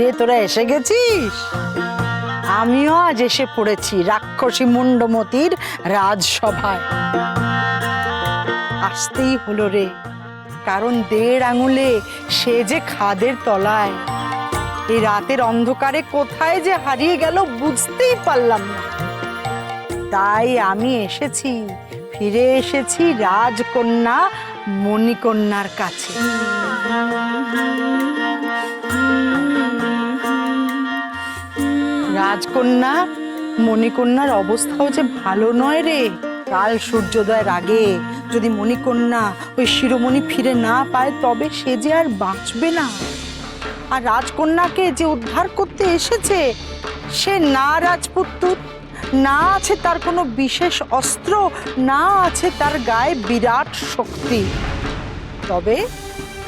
কিরে তোরা এসে গেছিস? আমিও আজ এসে পড়েছি রাক্ষসী মুন্ডমতির রাজসভায়। আসতেই হলো রে, কারণ দেড় আঙুলে সে যে খাদের তলায়। এই রাতের অন্ধকারে কোথায় যে হারিয়ে গেল বুঝতেই পারলাম না। তাই আমি এসেছি, ফিরে এসেছি রাজকন্যা, মণিকন্যার কাছে। রাজকন্যা, মণিকন্যার অবস্থাও যে ভালো নয় রে। কাল সূর্যোদয়ের আগে যদি মণিকন্যা ওই শিরোমণি ফিরে না পায়, তবে সে যে আর বাঁচবে না। আর রাজকন্যাকে যে উদ্ধার করতে এসেছে, সে না রাজপুত্তুর না আছে তার কোনো বিশেষ অস্ত্র, না আছে তার গায়ে বিরাট শক্তি। তবে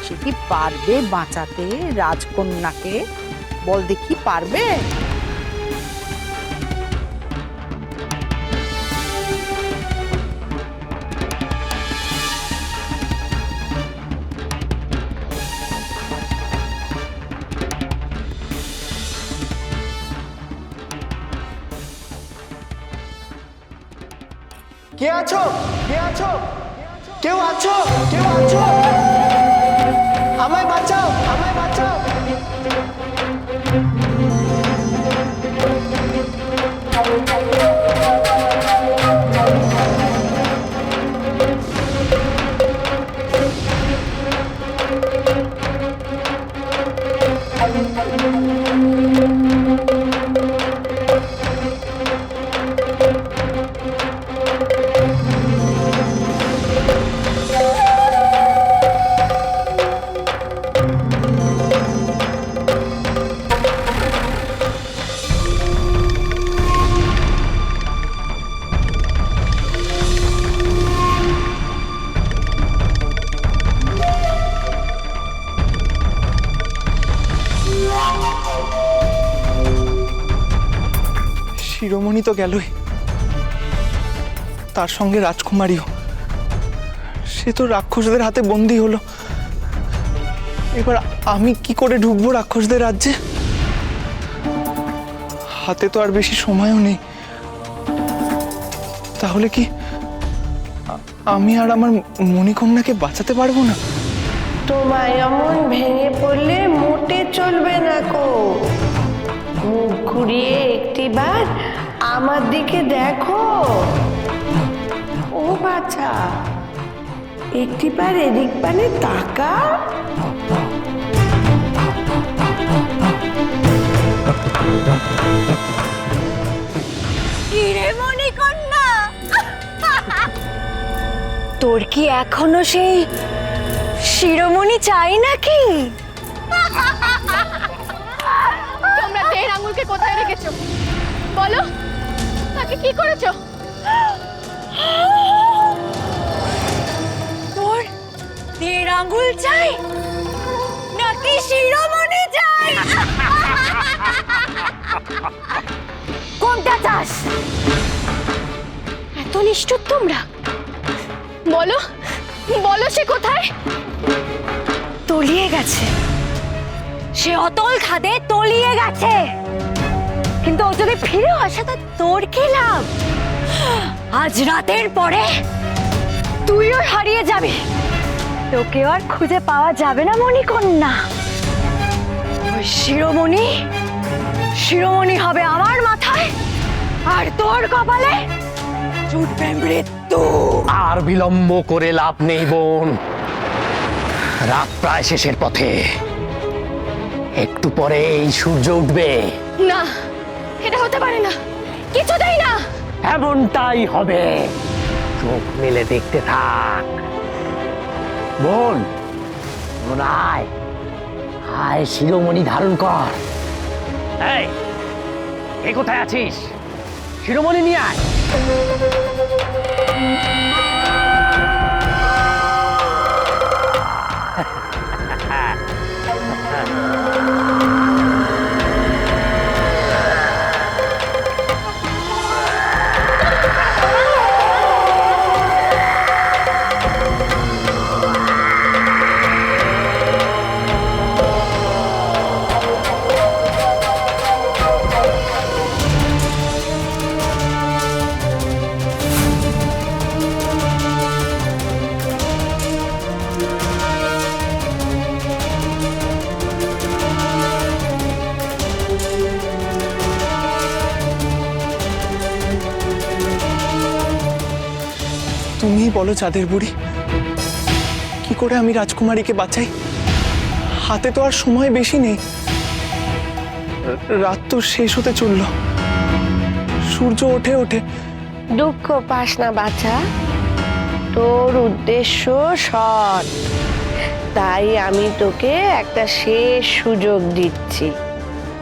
সে কি পারবে বাঁচাতে রাজকন্যাকে? বল দেখি পারবে? কে আছো? কে আছো? কেউ আছো? কেউ আছো? আমায় বাঁচাও। শিরোমণি তো গেলই। তার সঙ্গে রাজকুমারীও। সে তো রাক্ষসদের হাতে বন্দি হলো। এবার আমি কি করে ঢুকবো রাক্ষসদের রাজ্যে? হাতে তো আর বেশি সময়ও নেই। তাহলে কি আমি আর আমার মণিকন্যাকে বাঁচাতে পারব না? তোমায় অমন ভেঙে পড়লে মোটে চলবে না কো মুখ ঘুরিয়ে একটিবার আমার দিকে দেখো। ও বাছা একটি পার এদিক পানে তাকা। তোর কি এখনও সেই শিরোমণি চাই নাকি? আঙ্গুল চাই? নাকি শিরোমণি চাই? কোনটা চাস? এত নিষ্ঠুর তোমরা। বলো বলো সে কোথায়? তলিয়ে গেছে। সে অতল খাদে তলিয়ে গেছে। কিন্তু ও যদি ফিরেও আসে তা তোর কি লাভ? আজ রাতের পরে তুইও হারিয়ে যাবি। তোকেও আর খুঁজে পাওয়া যাবে না মণিকন্যা। ওই শিরোমণি শিরোমণি হবে আমার মাথায় আর তোর কপালে জুটবে মৃত্যু আর বিলম্ব করে লাভ নেই বোন। রাত প্রায় শেষের পথে। একটু পরে এই সূর্য উঠবে। না এটা হতে পারে না। কিছুতেই না। এমনটাই হবে। চোখ মেলে দেখতে থাক। বোন বোন আয়? আয় শিরোমণি ধারণ কর। এই এ কোথায় আছিস? শিরোমণি নিয়ে আয়। তুমিই বলো চাঁদের বুড়ি। কি করে আমি রাজকুমারীকে বাঁচাই? হাতে তো আর সময় বেশি নেই। রাত তো শেষ হতে চলল। সূর্য ওঠে ওঠে। দুঃখ পাস না বাছা। তোর উদ্দেশ্য সৎ। তাই আমি তোকে একটা শেষ সুযোগ দিচ্ছি।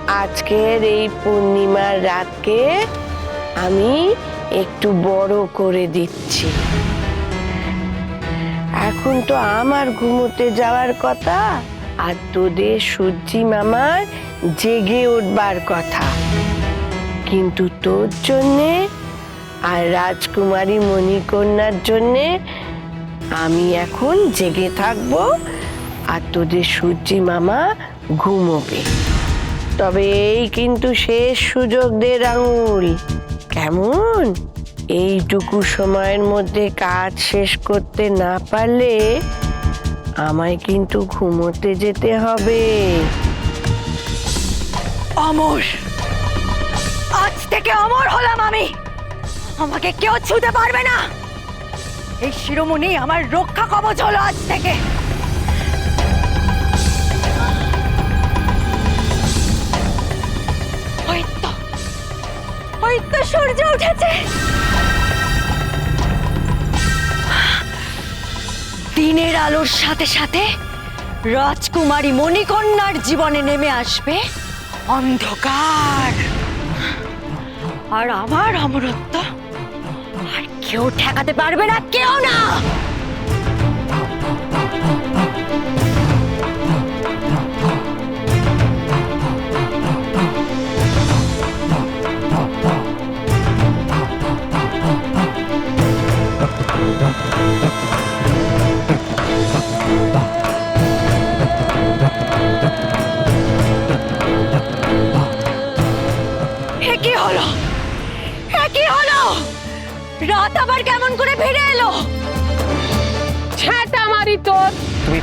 আজকের এই পূর্ণিমার রাতকে আমি একটু বড় করে দিচ্ছি। এখন তো আমার ঘুমোতে যাওয়ার কথা, আর তোদের সূর্যি মামার জেগে উঠবার কথা। কিন্তু তোর জন্যে আর রাজকুমারী মণিকন্যার জন্যে আমি এখন জেগে থাকব, আর তোদের সূর্যি মামা ঘুমোবে। তবে এই কিন্তু শেষ সুযোগ দে আঙুল কেমন? এইটুকু সময়ের মধ্যে কাজ শেষ করতে না পারলে আমায় কিন্তু ঘুমোতে যেতে হবে। অমর! আজ থেকে অমর হলাম আমি! আমাকে কেউ ছুতে পারবে না! এই শিরোমণি আমার রক্ষা কবচ হলো আজ থেকে! সূর্য উঠেছে। দিনের আলোর সাথে সাথে রাজকুমারী মণিকন্যার জীবনে নেমে আসবে অন্ধকার। আর আমার অমরত্ব আর কেউ ঠেকাতে পারবে না, কেউ না।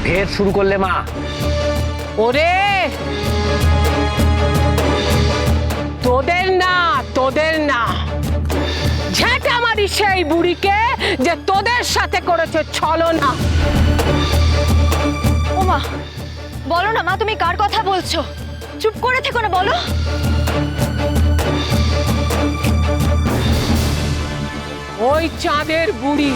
ফের শুরু করলে মা। ওরে! তোদের না তোদের না। ঝ্যাঁটা মারি সেই বুড়িকে যে তোদের সাথে করেছে ছলনা। ওমা বলো না মা তুমি কার কথা বলছো? চুপ করে থেকো না বলো। ওই চাঁদের বুড়ি।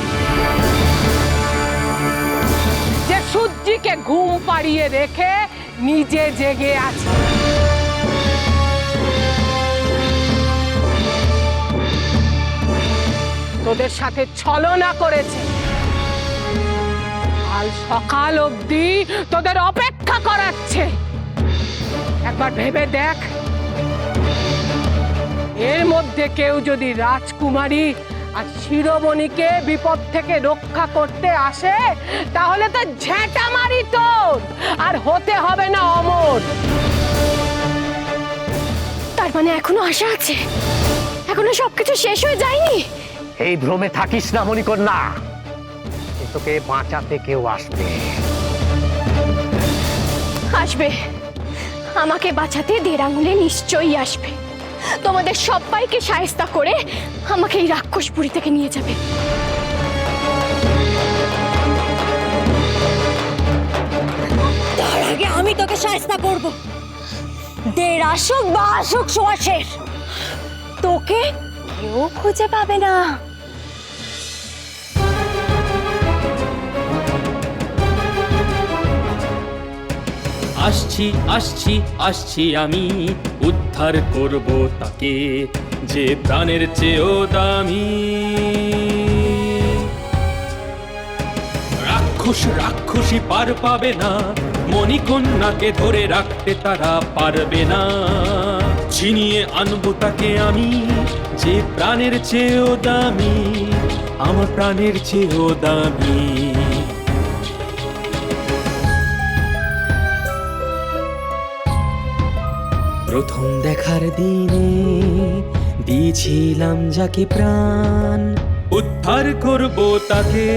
সূর্যিকে ঘুম পাড়িয়ে রেখে নিজে জেগে আছে। তোদের সাথে ছলনা করেছে। কাল সকাল অবধি তোদের অপেক্ষা করাচ্ছে। একবার ভেবে দেখ। এর মধ্যে কেউ যদি রাজকুমারী আর শিরোমণিকে বিপদ থেকে রক্ষা করতে আসে তাহলে তো ঝেঁটা মারি তোর আর হতে হবে না অমর। তার মানে এখনও আশা আছে? এখনও সবকিছু শেষ হয়ে যায়নি? এই ভ্রমে থাকিস না মণিকন্যা। এ তোকে বাঁচাতে কেউ আসবে। আসবে। আমাকে বাঁচাতে দেড় আঙুলে নিশ্চয়ই আসবে। তোমাদের সবাইকে সায়স্তা করে আমাকে এই রাক্ষসপুরী থেকে নিয়ে যাবে। তার আগে আমি তোকে সাহেস্তা করব। দেড় আসুক বা আসুক সোয়াশের তোকে কেউ খুঁজে পাবে না। আসছি আসছি আসছি আমি। উদ্ধার করব তাকে, যে প্রাণের চেয়েও দামি। রাক্ষস রাক্ষসী পার পাবে না, মণিকন্যাকে ধরে রাখতে তারা পারবে না। ছিনিয়ে আনব তাকে আমি, যে প্রাণের চেয়েও দামি, আমার প্রাণের চেয়েও দামি। প্রথম দেখার দিনে দিয়েছিলাম যাকে প্রাণ। উদ্ধার করব তাকে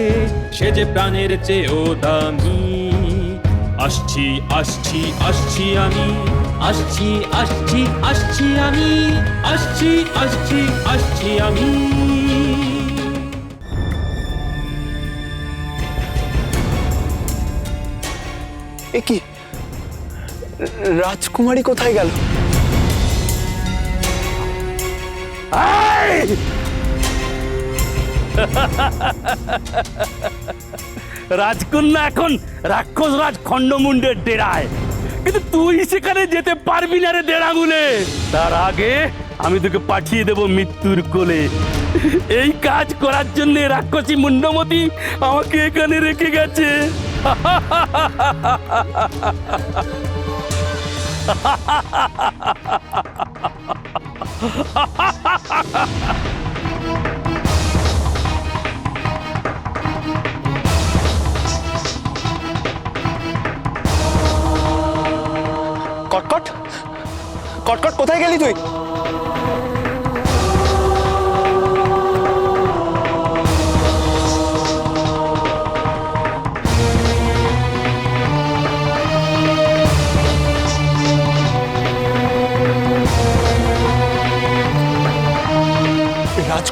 সে যে প্রাণের চেয়েও দামি। আসছি আসছি আসছি আমি আসছি আসছি আসছি আমি আসছি আসছি আসছি আমি। কি? রাজকুমারী কোথায় গেল? রাজকন্যা এখন রাক্ষস রাজ খণ্ডমুণ্ডের ডেরায়। কিন্তু তুই সেখানে যেতে পারবি না রে ডেরাগুলে। তার আগে আমি তোকে পাঠিয়ে দেব মৃত্যুর কোলে। এই কাজ করার জন্য রাক্ষসী মুন্ডমতি আমাকে এখানে রেখে গেছে। কটকট? কটকট কোথায় গেলি তুই?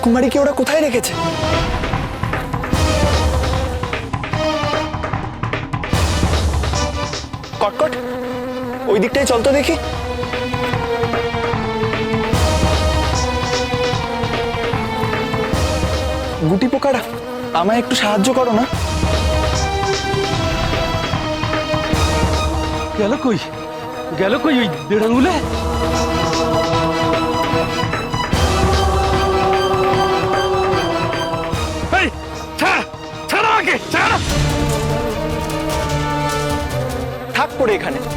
রাজকুমারীকে ওরা কোথায় রেখেছে? কটকট ওই দিকটাই চল তো দেখি। গুটি পোকারা, আমায় একটু সাহায্য করো না। গেল কই? গেল কই ওই ডেরাগুলে এখানে।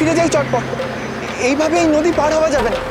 ফিরে যাই চটপট। এইভাবে এই নদী পার হওয়া যাবে না।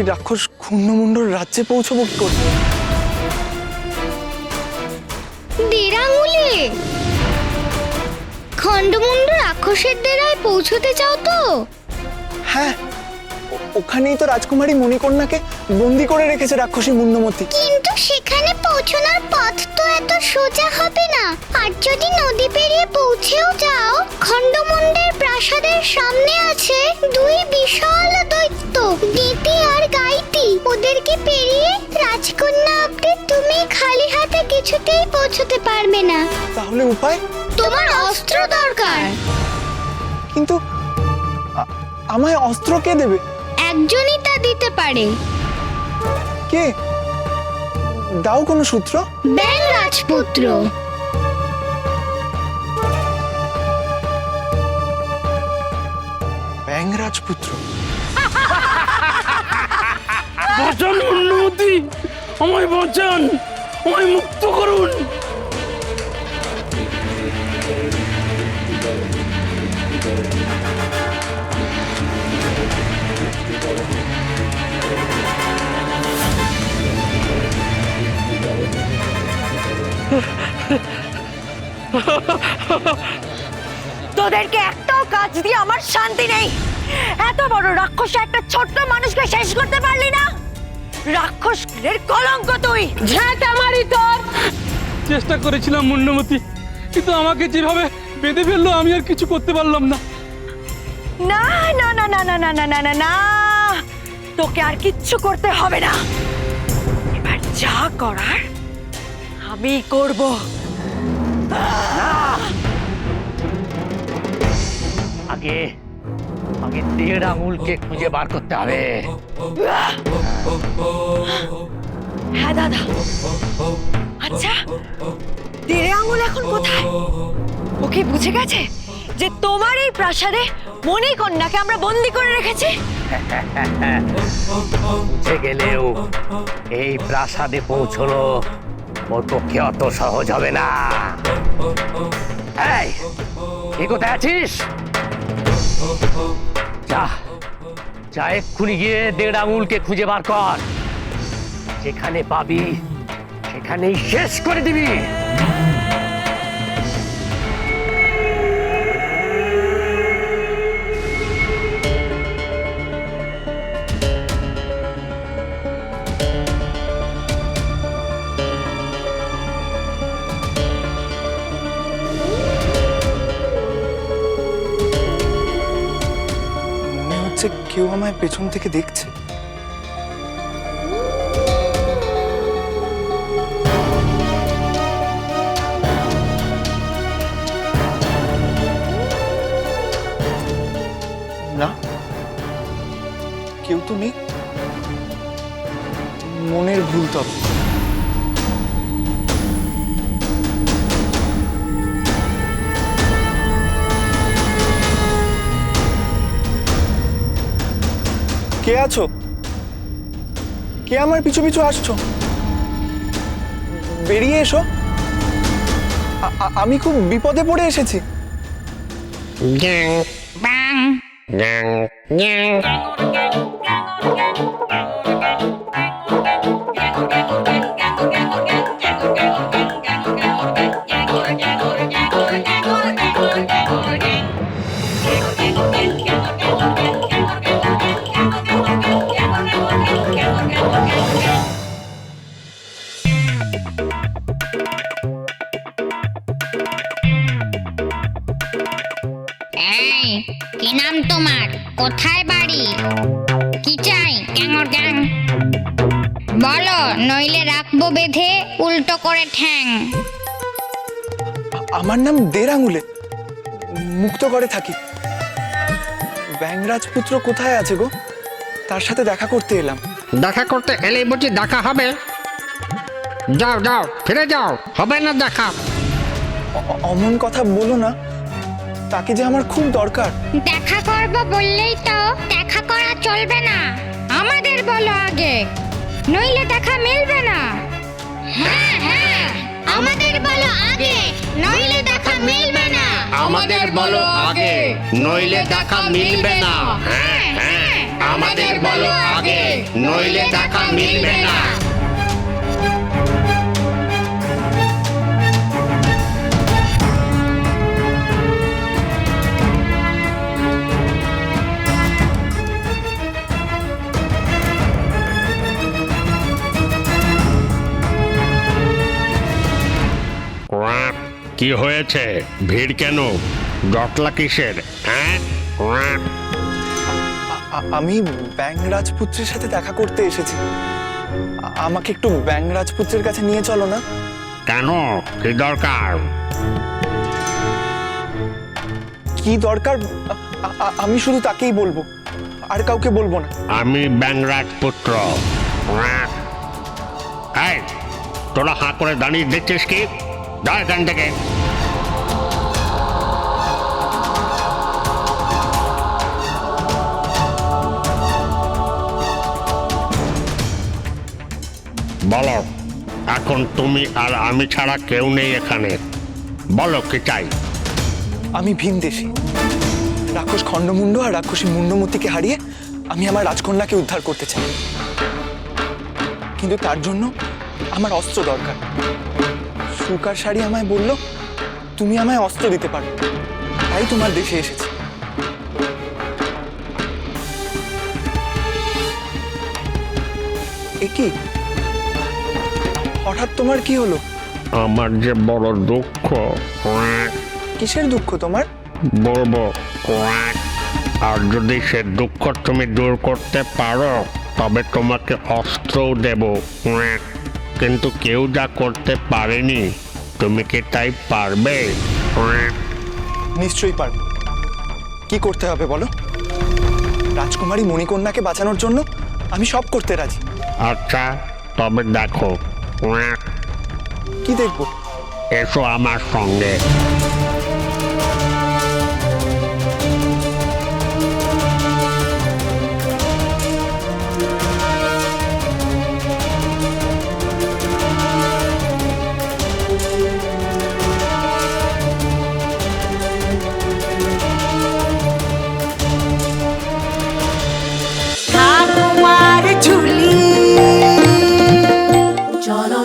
ওই রাক্ষস ক্ষুণ্ণমুণ্ডর রাজ্যে পৌঁছবো কি করে? দেরাঙুলে খণ্ডমুণ্ড রাক্ষসের ডেরায় পৌঁছতে চাও তো? হ্যাঁ ওখানেই তো রাজকুমারী মণিকন্যাকে বন্দি করে রেখেছে রাক্ষসী মুন্ডমতি। কিন্তু সেখানে পৌঁছানোর পথ তো এত সোজা হবে না। আর যদি নদী পেরিয়ে পৌঁছেও যাও খণ্ডমুণ্ডের প্রাসাদের সামনে আছে দুই বিশাল দৈত্য গীতি আর গাইতি। ওদেরকে পেরিয়ে রাজকন্যা অব্দি তুমি খালি হাতে কিছুতেই পৌঁছতে পারবে না। তাহলে উপায়? তোমার অস্ত্র দরকার। কিন্তু আমায় অস্ত্র কে দেবে? একজনই তা দিতে পারে। কে? দাও কোনো সূত্র? ব্যাং রাজপুত্র। ব্যাং রাজপুত্র। বাঁচান মুন্ডমতি আমায় বাঁচান। আমায় মুক্ত করুন। তোদেরকে একটাও কাজ দিয়ে আমার শান্তি নেই। এত বড় রাক্ষস একটা ছোট্ট মানুষকে শেষ করতে পারলি না? রাক্ষসের কলঙ্ক তুই। ঝেঁটা মারি তোর। চেষ্টা করেছিলাম মুন্ডমতি কিন্তু আমাকে যেভাবে বেঁধে ফেলল আমি আর কিছু করতে পারলাম না। না না না না না না না না না না। তোকে আর কিচ্ছু করতে হবে না। এবার যা করার আমি করব। আগে আগে দেড় আঙুলকে খুঁজে বার করতে হবে। হ্যাঁ দাদা। আচ্ছা তেরে আঙুল এখন কোথায়? ও কি বুঝে গেছে যে তোমার এই প্রাসাদে মণিকন্যাকে আমরা বন্দি করে রেখেছি? বুঝে গেলেও এই প্রাসাদে পৌঁছলো ওর পক্ষে অত সহজ হবে না। এই কি কোথায় আছিস? যা যা এক্ষুনি গিয়ে দেড় আঙুলকে খুঁজে বার কর। যেখানে পাবি, সেখানেই শেষ করে দিবি। কেউ আমায় পেছন থেকে দেখছে। কে আমার পিছু পিছু আসছো? বেরিয়ে এসো। আমি খুব বিপদে পড়ে এসেছি। এই কোথায় বাড়ি? কি চাই? ক্যাঙর গ্যাং। বলো নইলে রাখব বেঁধে উল্টো করে ঠ্যাং। আমার নাম দেরাঙ্গুলে মুক্ত করে থাকি। ব্যাংরাজ পুত্র কোথায় আছে গো? তার সাথে দেখা করতে এলাম। দেখা করতে এলেই বুঝি দেখা হবে। যাও যাও ফিরে যাও। হবে না দেখা। অমন কথা বলো না। তাকে যে আমার খুব দরকার। দেখা করব বললেই তো দেখা করা চলবে না। আমাদের বলো আগে। নইলে দেখা মিলবে না। হ্যাঁ হ্যাঁ আমাদের বলো আগে। নইলে দেখা মিলবে না। আমাদের বলো আগে। নইলে দেখা মিলবে না। হ্যাঁ হ্যাঁ আমাদের বলো আগে। নইলে দেখা মিলবে না। কি হয়েছে? ভিড় কেন? ডটলা কিসের? হ্যাঁ। আমি ব্যাং রাজপুত্রের সাথে দেখা করতে এসেছি। আমাকে একটু ব্যাং রাজপুত্রের কাছে নিয়ে চলো না? কেন? কি দরকার? কি দরকার? আমি শুধু তাকেই বলব। আর কাউকে বলব না। আমি ব্যাংরাজ পুত্র কোয়াক। তোরা হাঁ করে দাঁড়িয়ে দেখছিস কি? যা এখান থেকে বলো, এখন তুমি আর আমি ছাড়া কেউ নেই এখানে। বলো, কি চাই? আমি ভীমদেশী রাক্ষস খণ্ডমুণ্ড আর রাক্ষসী মুন্ডমতিকে হারিয়ে আমি আমার রাজকন্যাকে উদ্ধার করতে চাই। কিন্তু তার জন্য আমার অস্ত্র দরকার। সুকার শাড়ি আমায় বলল তুমি আমায় অস্ত্র দিতে পারো। তাই তোমার দেশে এসেছি। এ কি? হঠাৎ তোমার কি হলো? আমার যে বড় দুঃখ কিসের দুঃখ তোমার? বলব। আর যদি সে দুঃখ তুমি দূর করতে পারো তবে তোমাকে অস্ত্রও দেব কোয়াক। কিন্তু কেউ যা করতে পারেনি তুমি কি তাই পারবে। নিশ্চয়ই পারব। কি করতে হবে বলো? রাজকুমারী মণিকন্যাকে বাঁচানোর জন্য আমি সব করতে রাজি। আচ্ছা তবে দেখো। কি দেখব? এসো আমার সঙ্গে।